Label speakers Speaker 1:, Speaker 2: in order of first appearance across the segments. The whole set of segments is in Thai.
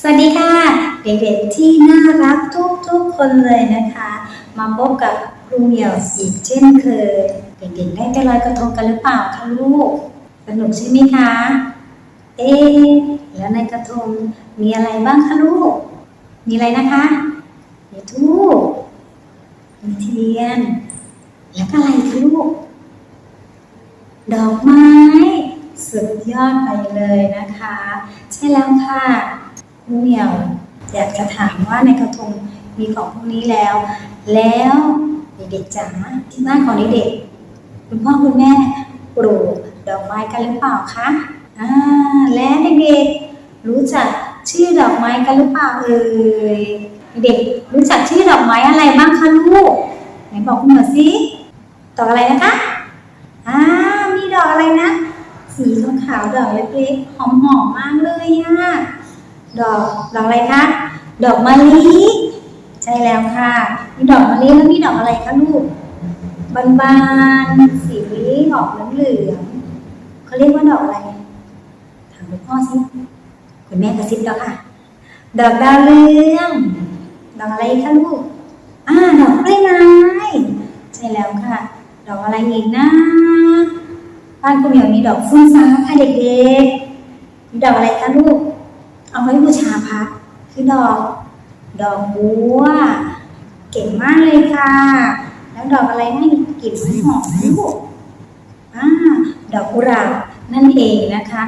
Speaker 1: สวัสดีค่ะ เด็กๆที่น่ารักทุกๆคนเลยนะคะ มาพบกับครูเหมียวอีกเช่นเคยเด็กๆได้ไปลอยกระทงกันหรือเปล่าคะลูกสนุกใช่ไหมคะ เอ๊แล้วในกระทงมีอะไรบ้างคะลูก มีอะไรนะคะ มีทูบมีเทียน แล้วก็อะไรคะลูก ดอกไม้ สุดยอดไปเลยนะคะ ใช่แล้วค่ะ ครูเมียวอยากจะถามว่าในกระทงมีของพวกนี้แล้ว แล้วเด็กๆจ๋าที่บ้านของเด็กๆคุณพ่อคุณแม่ปลูกดอกไม้กันหรือเปล่าคะอ่าและเด็กๆรู้จักชื่อดอกไม้กันหรือเปล่าเอ่ยเด็กรู้จักชื่อดอกไม้อะไรบ้างคะลูกไหนบอกคุณเหมียสิดอกอะไรนะคะอ่ามีดอกอะไรนะ สีขาวๆดอกเล็กๆหอมๆมากเลยอะ ดอกดอกอะไรคะ ดอกมะลิใช่แล้วค่ะมีดอกมะลิแล้วมีดอกอะไรคะลูกบานๆสีออกเหลืองๆเขาเรียกว่าดอกอะไรถามคุณพ่อสิคุณแม่กระซิบแล้วค่ะ ดอกดาวเรืองดอกอะไรคะลูกอ่าดอกกล้วยไม้ใช่แล้วค่ะ ดอกอะไรอีกนะบ้านคุณเหมียวมีดอกฟุ้งฟ้าค่ะเด็กๆมีดอกอะไรคะลูก เอาไว้บูชาพระคือดอก ดอกบัว เก่งมากเลยค่ะ แล้วดอกอะไรนะกลิ่นหอมลูกอ่าดอกกุหลาบนั่นเองนะคะ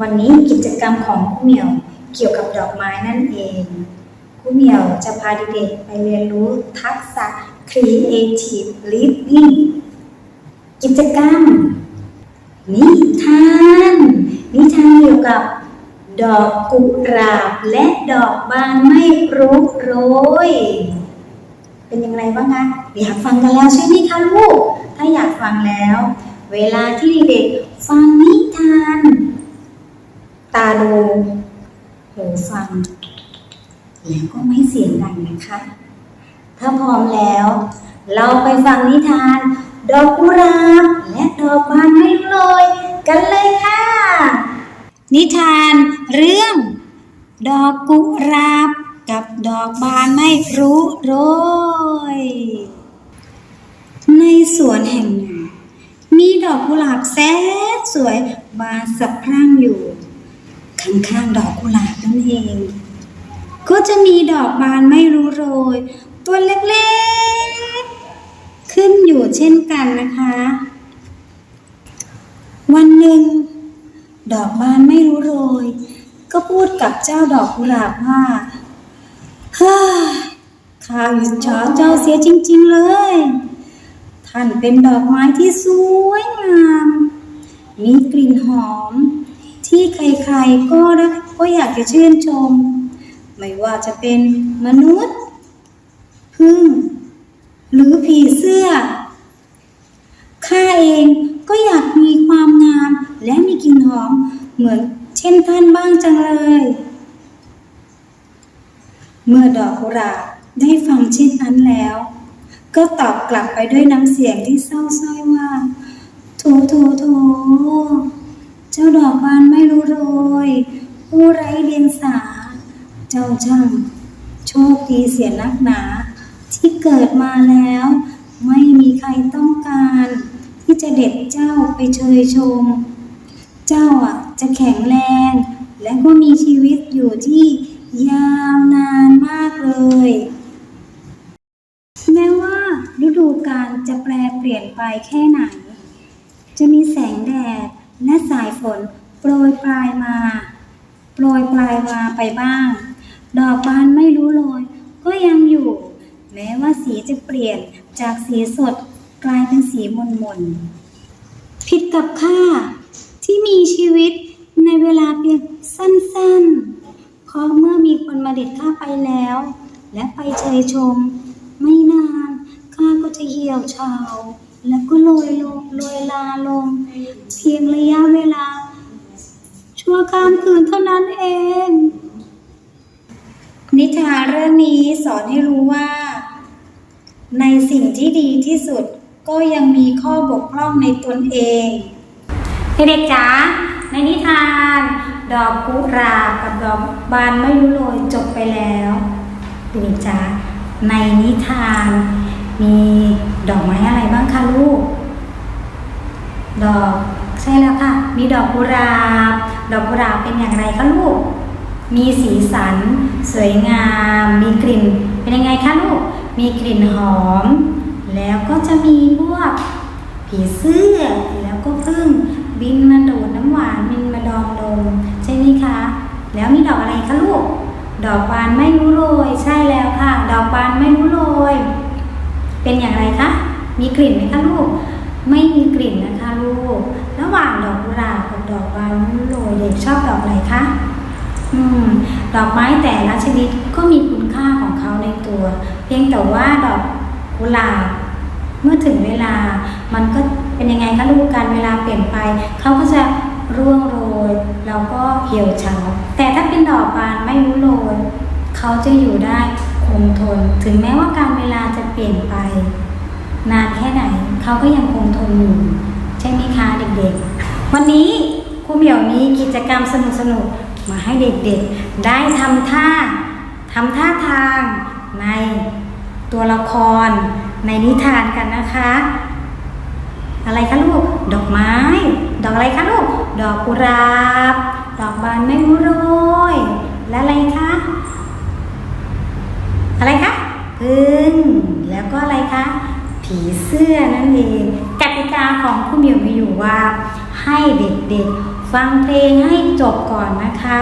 Speaker 1: วันนี้กิจกรรมของคุณเหมียวเกี่ยวกับดอกไม้นั่นเองคุณเหมียวจะพาเด็กๆไปเรียนรู้ทักษะ creative living กิจกรรมนิทาน นิทานเกี่ยวกับ ดอกกุหลาบและดอกบานไม่รู้โรย เป็นยังไงบ้างคะอยากฟังกันแล้วใช่ไหมคะลูก ถ้าอยากฟังแล้ว เวลาที่เด็กๆฟังนิทาน ตาดูหูฟัง แล้วก็ไม่เสียงดังนะคะ ถ้าพร้อมแล้ว เราไปฟังนิทาน ดอกกุหลาบและดอกบานไม่รู้โรยกันเลยค่ะ นิทานเรื่อง ดอกกุหลาบกับดอกบานไม่รู้โรย ในสวนแห่งหนึ่งมีดอกกุหลาบแสนสวยบานสะพรั่งอยู่ ข้างๆดอกกุหลาบนั่นเอง ก็จะมีดอกบานไม่รู้โรย ตัวเล็กๆ ขึ้นอยู่เช่นกันนะคะ วันหนึ่ง ดอกบานไม่รู้โรย ก็พูดกับเจ้าดอกกุหลาบว่าฮ่าข้าอิจฉาเจ้าเสียจริง ๆเลย ท่านเป็นดอกไม้ที่สวยงาม มีกลิ่นหอม ที่ใครๆก็ได้ก็อยากจะชื่นชม ไม่ว่าจะเป็นมนุษย์ พึ่ง หรือผีเสื้อข้าเองก็อยากมีความงามและมีกลิ่นหอม เหมือนเช่นท่านบ้างจังเลย เมื่อดอกกุหลาบได้ฟังเช่นนั้นแล้ว ก็ตอบกลับไปด้วยน้ำเสียงที่เศร้าส้อยว่าโถโถโถเจ้าดอกบานไม่รู้โรยผู้ไร้เดียงสา เจ้าช่างโชคดีเสียนักหนา ที่เกิดมาแล้ว ไม่มีใครต้องการ ที่จะเด็ดเจ้าไปเชยชม เจ้าอะ จะแข็งแรง และก็มีชีวิตอยู่ที่ยาวนานมากเลย แม้ว่าฤดูกาลจะแปรเปลี่ยนไปแค่ไหน จะมีแสงแดดและสายฝนโปรยปลายมา โปรยปลายมาไปบ้าง ดอกบานไม่รู้โรยก็ยังอยู่ แม้ว่าสีจะเปลี่ยนจากสีสดกลายเป็นสีมนมนๆผิดกับข้าที่มีชีวิตในเวลาเพียง สั้นๆ เพราะเมื่อมีคนมาเด็ดข้าไปแล้ว และไปเชยชม ไม่นานข้าก็จะเหี่ยวเฉาแล้วก็โรยลงโรยลาลง เพียงระยะเวลา ชั่วข้ามคืนเท่านั้นเอง นิทานเรื่องนี้สอนให้รู้ว่า ในสิ่งที่ดีที่สุดก็ยังมีข้อบกพร่องในตนเองเด็กๆจ๋าในนิทาน ดอกกุหลากับดอกบานไม่รู้โรยจบไปแล้วเด็กๆจ๋าในนิทาน มีดอกไม้อะไรบ้างคะลูก ดอกใช่แล้วค่ะ มีดอกกุหลาบ ดอกกุหลาบเป็นอย่างไรคะลูก มีสีสัน สวยงาม มีกลิ่น เป็นยังไงคะลูก มีกลิ่นหอม แล้วก็จะมีพวกผีเสื้อแล้วก็พึ่งบินมาดูดน้ำหวานบินมาดองดมใช่ไหมคะ แล้ดอกอะไรคะลูก ดอกบานไม่รู้โรย ใช่แล้วค่ะ ดอกบานไม่รู้โรย เป็นอย่างไรคะ มีกลิ่นไหมคะลูก ไม่มีกลิ่นนะคะลูก ระหว่างดอกกุหลาบกับดอกบานไม่รู้โรยเด็กชอบดอกอะไรคะอืม ดอกไม้แต่ละชนิดก็มีคุณค่าของเขาในตัว เพียงแต่ว่าดอกกุหลาบเมื่อถึงเวลา มันก็เป็นยังไงคะลูกการเวลาเปลี่ยนไป เขาก็จะ ร่วงโรยแล้วก็เหี่ยวเฉาแต่ถ้าเป็นดอกบานไม่รู้โรยเขาจะอยู่ได้คงทน ถึงแม้ว่าการเวลาจะเปลี่ยนไป นานแค่ไหนเขาก็ยังคงทนอยู่ใช่ไหมคะเด็กๆ วันนี้ครูเหมียวมีกิจกรรมสนุกๆ มาให้เด็กๆ ได้ทำท่าทำท่าทางในตัวละครในนิทานกันนะคะ อะไรคะลูก ดอกไม้ ดอกอะไรคะลูก ดอกกุหลาบ ดอกบานไม่รู้โรยและอะไรคะ อะไรคะพึ่งแล้วก็อะไรคะ ผีเสื้อนั่นเองกติกาของคุณเหมียวมีอยู่ว่า ให้เด็กๆ ฟังเพลงให้จบก่อนนะคะ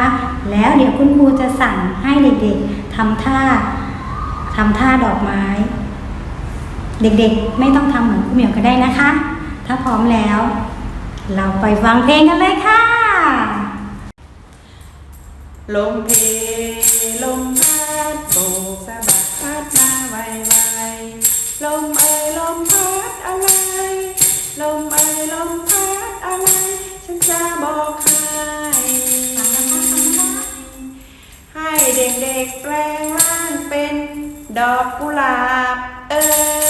Speaker 1: แล้วเดี๋ยวคุณครูจะสั่งให้เด็กๆทำท่าทำท่าดอกไม้ เด็กๆ ไม่ต้องทำเหมือนคุณเหมียวก็ได้นะคะ ถ้าพร้อมแล้ว เราไปฟังเพลงกันเลยค่ะ
Speaker 2: ลมเพลมพัดโบกสะบัดพัดมาไวไวๆลมเอ่ยลมพัดอะไร ลมเอ่ยลมพัดอะไร ฉันจะบอกให้ให้เด็กๆแปลงร่างเป็นดอกกุหลาบเอ่ย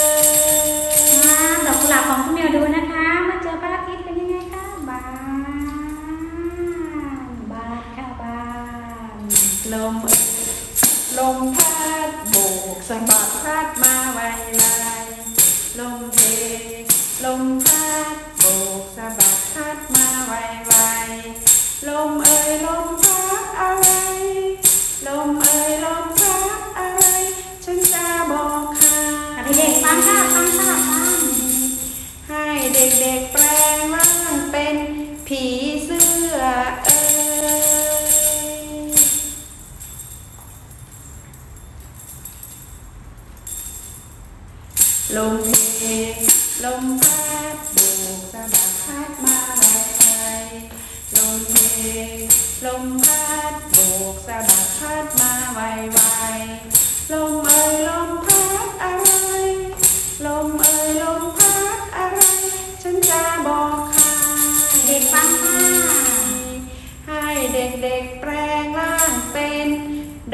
Speaker 1: ลมเอ่ย
Speaker 2: ลมพัดโบกสะบัดพัดมาไวไวลมเพลมพัดโบกสะบัดพัดมาไวไวลมเอ่ยลมพัดอะไร ลมเอ่ยลมพัดอะไร ฉันจะบอกใคร
Speaker 1: เด็กๆฟังค่ะฟังค่ะฟัง
Speaker 2: ให้เด็กๆแปลงร่างเป็นผี ลมพัดโบกสะบัดพัดมาไวไวลมเพลมพัดโบกสะบัดพัดมาไวไวลมเอ่ยลมพัดอะไร ลมเอ่ยลมพัดอะไร ฉันจะบอกใคร
Speaker 1: เด็กฟังค่ะ
Speaker 2: ให้เด็กๆแปลงร่างเป็น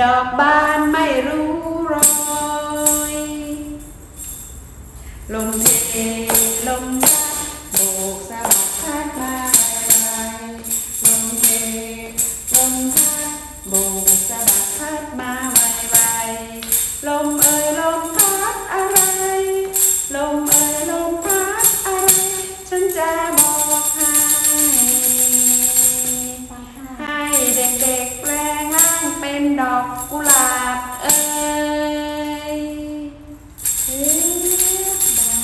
Speaker 2: ดอกบานไม่รู้ ลมเอ่ยลมพัดอะไร ลมเอ่ยลมพัดอะไร ฉันจะบอกให้ ให้เด็กๆแปลงร่างเป็นดอกกุหลาบเอ่ย
Speaker 1: เอ๊ะบา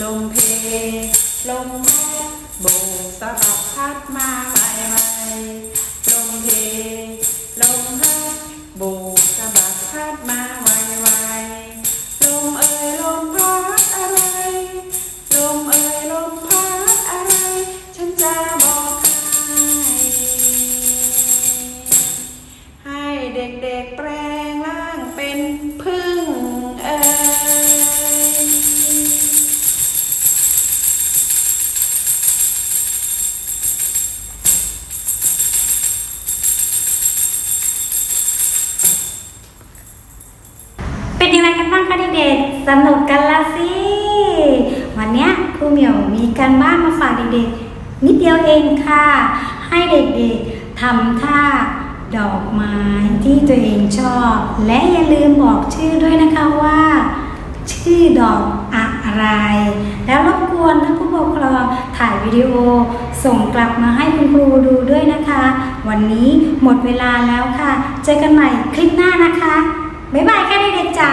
Speaker 2: ลมเพล ลมพัดโบกสะบัดพัดมาไวไวๆลมเพลมพัด
Speaker 1: สนุกกันละสิ วันนี้ครูเหมียวมีการบ้านมาฝากเด็กๆ นิดเดียวเองค่ะ ให้เด็กๆทำท่าดอกไม้ที่ตัวเองชอบ และอย่าลืมบอกชื่อด้วยนะคะว่า ชื่อดอกอะไร แล้วรบกวนท่านผู้ปกครองถ่ายวิดีโอ ส่งกลับมาให้คุณครูดูด้วยนะคะ วันนี้หมดเวลาแล้วค่ะ เจอกันใหม่คลิปหน้านะคะ บ๊ายบายค่ะเด็กๆจ๋า